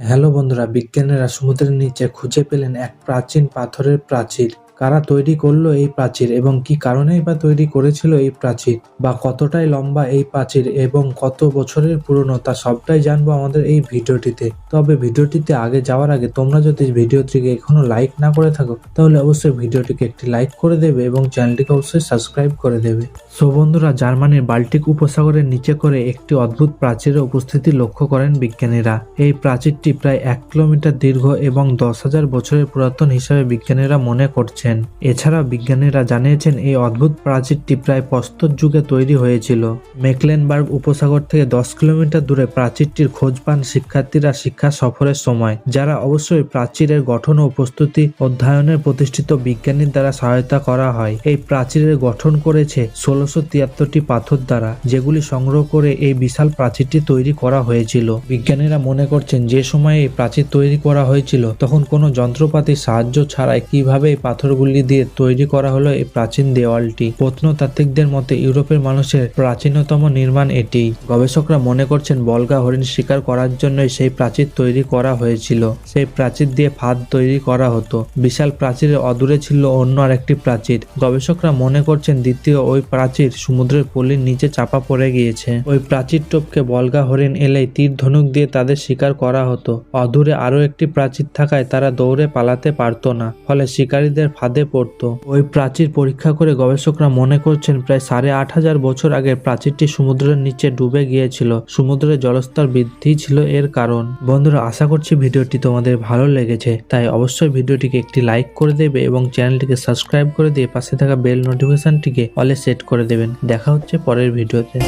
Hello বন্ধুরা বিজ্ঞানীরা সমুদ্রের নিচে খুঁজে পেলেন এক প্রাচীন পাথরের প্রাচীর। কারা তৈরি করল এই প্রাচীর এবং কি কারণেই বা তৈরি করেছিল এই প্রাচীর বা কতটাই লম্বা এই প্রাচীর এবং কত বছরের পুরনো তা সবটাই জানব আমাদের এই ভিডিওটিতে। তবে ভিডিওটিতে আগে যাওয়ার আগে তোমরা যদি ভিডিওটিকে এখনও লাইক না করে থাকো, তাহলে অবশ্যই ভিডিওটিকে একটি লাইক করে দেবে এবং চ্যানেলটিকে অবশ্যই সাবস্ক্রাইব করে দেবে। সো বন্ধুরা, জার্মানির বাল্টিক উপসাগরের নিচে করে একটি অদ্ভুত প্রাচীরের উপস্থিতি লক্ষ্য করেন বিজ্ঞানীরা। এই প্রাচীরটি প্রায় এক কিলোমিটার দীর্ঘ এবং দশ হাজার বছরের পুরাতন হিসাবে বিজ্ঞানীরা মনে করছেন। এছাড়াও বিজ্ঞানীরা জানিয়েছেন, এই অদ্ভুত প্রাচীরটি প্রায় প্রস্তর যুগে তৈরি হয়েছিল। মেকলেনবার্গ উপসাগর থেকে দশ কিলোমিটার দূরে প্রাচীরটির খোঁজ পান শিক্ষার্থীরা শিক্ষা সফরের সময়, যারা অবশ্যই প্রাচীরের গঠন ও প্রস্তুতি অধ্যয়নের প্রতিষ্ঠিত বিজ্ঞানীর দ্বারা সহায়তা করা হয়। এই প্রাচীরের গঠন করেছে ষোলোশো তিয়াত্তরটি পাথর দ্বারা, যেগুলি সংগ্রহ করে এই বিশাল প্রাচীরটি তৈরি করা হয়েছিল। বিজ্ঞানীরা মনে করছেন, যে সময়ে এই প্রাচীর তৈরি করা হয়েছিল, তখন কোনো যন্ত্রপাতির সাহায্য ছাড়াই কীভাবে এই পাথরগুলি দিয়ে তৈরি করা হলো এই প্রাচীন দেওয়ালটি। প্রত্নতাত্ত্বিকদের মতে ইউরোপের মানুষের প্রাচীনতম নির্মাণ এটি। গবেষকরা মনে করছেন বলগা হরিণ শিকার করার জন্যই সেই প্রাচীর তৈরি করা হয়েছিল। সেই প্রাচীর দিয়ে ফাঁদ তৈরি করা হতো। বিশাল প্রাচীরের অদূরে ছিল অন্য আরেকটি প্রাচীর। গবেষকরা মনে করছেন দ্বিতীয় ওই প্রাচীর সমুদ্রের পল্লীর নিচে চাপা পড়ে গিয়েছে। ওই প্রাচীর টোপকে বলগা হরিণ এলেই তীর ধনুক দিয়ে তাদের শিকার করা হতো। অদূরে আরও একটি প্রাচীর থাকায় তারা দৌড়ে পালাতে পারতো না। ফলে শিকারীদের ফাঁদে পড়তো। ওই প্রাচীর পরীক্ষা করে গবেষকরা মনে করছেন প্রায় সাড়ে আট হাজার বছর আগে প্রাচীরটি সমুদ্রের নিচে ডুবে গিয়েছিল। সমুদ্রের জলস্তর বৃদ্ধি ছিল এর কারণ। বন্ধুরা, আশা করছি ভিডিওটি তোমাদের ভালো লেগেছে। তাই অবশ্যই ভিডিওটিকে একটি লাইক করে দেবে এবং চ্যানেলটিকে সাবস্ক্রাইব করে দিয়ে পাশে থাকা বেল নোটিফিকেশনটিকে অলে সেট করে দেবেন। দেখা হচ্ছে পরের ভিডিওতে।